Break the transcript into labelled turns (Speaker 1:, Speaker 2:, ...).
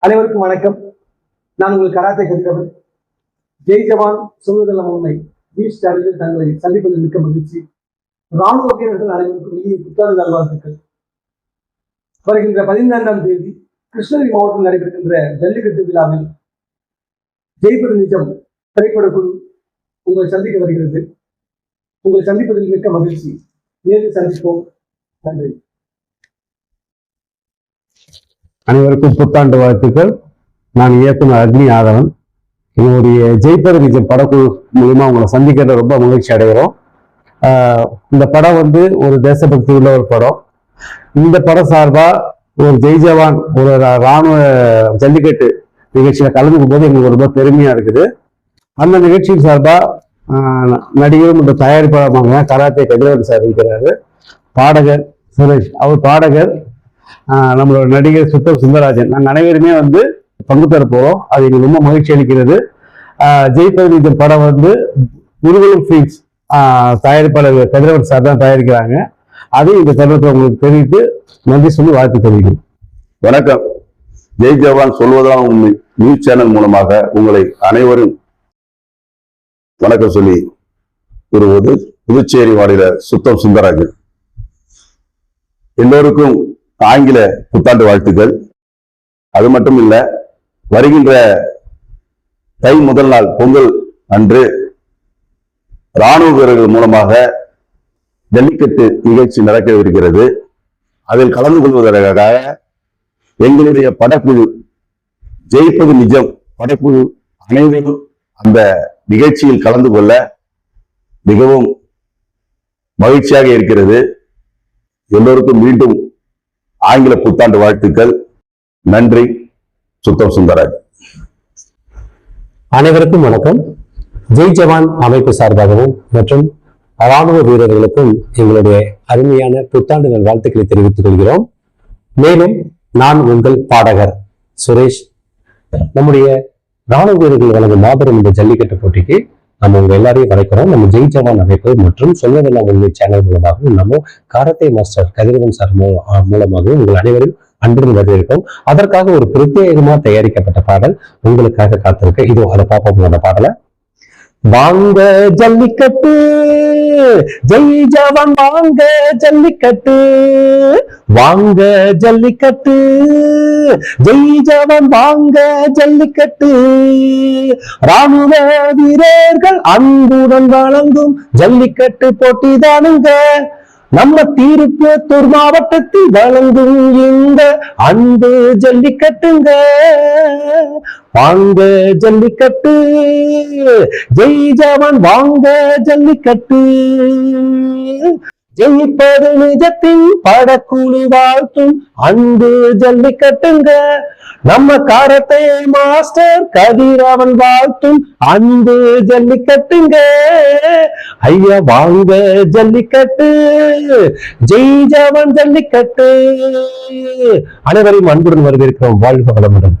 Speaker 1: அனைவருக்கும் வணக்கம். நான் உங்கள் கராத்தை கதிரவன். ஜெய் ஜவான் சொல்வதெல்லாம் உண்மை. பீச் சேனலில் தங்களை சந்திப்பதில் மிக்க மகிழ்ச்சி. ராணுவ வீரர்கள் அனைவருக்கும் இனிய புத்தாண்டு நல்வாழ்த்துக்கள். வருகின்ற பதினைந்தாம் தேதி கிருஷ்ணகிரி மாவட்டத்தில் நடைபெறுகின்ற ஜல்லிக்கட்டு விழாவில் ஜெய்பது நிஜம் திரைப்பட குழு உங்களை சந்திக்க வருகிறது. உங்களை சந்திப்பதில் மிக்க மகிழ்ச்சி. நேரில் சந்திப்போம். நன்றி.
Speaker 2: அனைவருக்கும் புத்தாண்டு வாழ்த்துக்கள். நான் இயக்குனர் அக்னி ஆதவன். என்னுடைய ஜெய்பர் விஜய் படக்குழு மூலியமா உங்களை சந்திக்கிறது ரொம்ப மகிழ்ச்சி அடைகிறோம். இந்த படம் வந்து ஒரு தேசபக்தி உள்ள ஒரு படம். இந்த படம் சார்பாக ஒரு ஜெய் ஜவான் ஒரு இராணுவ ராணுவ ஜல்லிக்கட்டு நிகழ்ச்சியில் கலந்துக்கும் போது எங்களுக்கு ரொம்ப பெருமையாக இருக்குது. அந்த நிகழ்ச்சியின் சார்பாக நடிகரும் இந்த தயாரிப்பாளருமான கராத்தே கதிரவன் சார் இருக்கிறாரு. பாடகர் சுரேஷ் அவர் பாடகர் நம்மளோட நடிகர் சுத்தம் சுந்தரராஜன். நாங்கள் அனைவருமே வந்து பங்கு பெற போகிறோம் அது எங்களுக்கு ரொம்ப மகிழ்ச்சி அளிக்கிறது. ஆஹ் படம் வந்து முருகலும் ஃபீல்ஸ் தயாரிப்பாளர் கதிரவன் சார் தான் தயாரிக்கிறாங்க. அதையும் இந்த தருணத்தை உங்களுக்கு தெரிவித்து நன்றி சொல்லி வாழ்த்து தெரிவிக்கும்
Speaker 3: வணக்கம். ஜெய் ஜவான் சொல்வதெல்லாம் உண்மை. நியூஸ் சேனல் மூலமாக உங்களை அனைவரும் வணக்கம் சொல்லி கூறுவது. புதுச்சேரி மாநில சுத்தம் சுந்தராஜன் எல்லோருக்கும் ஆங்கில புத்தாண்டு வாழ்த்துக்கள். அது மட்டும் இல்லை வருகின்ற தை முதல் நாள் பொங்கல் அன்று இராணுவ வீரர்கள் மூலமாக ஜல்லிக்கட்டு நிகழ்ச்சி நடக்கவிருக்கிறது. அதில் கலந்து கொள்வதற்காக எங்களுடைய படக்குழு ஜெயிப்பது நிஜம். படக்குழு அனைவரும் அந்த நிகழ்ச்சியில் கலந்து கொள்ள மிகவும் மகிழ்ச்சியாக இருக்கிறது. எல்லோருக்கும் மீண்டும் ஆங்கில புத்தாண்டு வாழ்த்துக்கள். நன்றி. சுத்தம் சுந்தராஜ்
Speaker 4: அனைவருக்கும் வணக்கம். ஜெய் ஜவான் அமைப்பு சார்பாகவும் மற்றும் ராணுவ வீரர்களுக்கும் எங்களுடைய அருமையான புத்தாண்டு நல் வாழ்த்துக்களை தெரிவித்துக் கொள்கிறோம். மேலும் நான் உங்கள் பாடகர் சுரேஷ். நம்முடைய ராணுவ வீரர்கள் வழங்கும் மாபெரும் இந்த ஜல்லிக்கட்டு போட்டிக்கு நம்ம உங்க எல்லாரையும் வரைக்கிறோம் நம்ம ஜெய் ஜவான் அமைப்பு மற்றும் சொல்வதெல்லாம் உண்மை சேனல் மூலமாகவும் நம்ம காரத்தை மாஸ்டர் கதிரவன் சார் மூலமாகவும் உங்கள் அனைவரும் அன்புடன் வரவேற்கிறோம். அதற்காக ஒரு பிரத்யேகமா தயாரிக்கப்பட்ட பாடல் உங்களுக்காக காத்திருக்க. இதோ அதை பார்ப்போம். அந்த பாடலை. வாங்க ஜல்லிக்கட்டு. ஜெய் ஜவான் வாங்க ஜல்லிக்கட்டு. வாங்க ஜல்லிக்கட்டு. ஜெய் ஜவான் வாங்க ஜல்லிக்கட்டு. ராணுவ வீரர்கள் அன்புடன் வழங்கும் ஜல்லிக்கட்டு போட்டிதானுங்க நம்ம திருப்பத்தூர் மாவட்டத்தில் வழங்கும் இந்த அன்பு ஜல்லிக்கட்டுங்க. வாங்க ஜல்லிக்கட்டு. ஜெய் ஜவான் வாங்க ஜல்லிக்கட்டு. ஜெயிப்பது நிஜத்தின் படக்குழு வாழ்த்தும். அன்பு ஜல்லிக்கட்டுங்க நம்ம காரத்தை மாஸ்டர் கதிரவன் வாழ்த்தும். அன்பு ஜல்லிக்கட்டுங்க ஐயா வாங்க ஜல்லிக்கட்டு ஜெய் ஜவான் ஜல்லிக்கட்டு அனைவரையும் அன்புடன் வரவேற்கிறோம். வாழ்க வளமுடன்.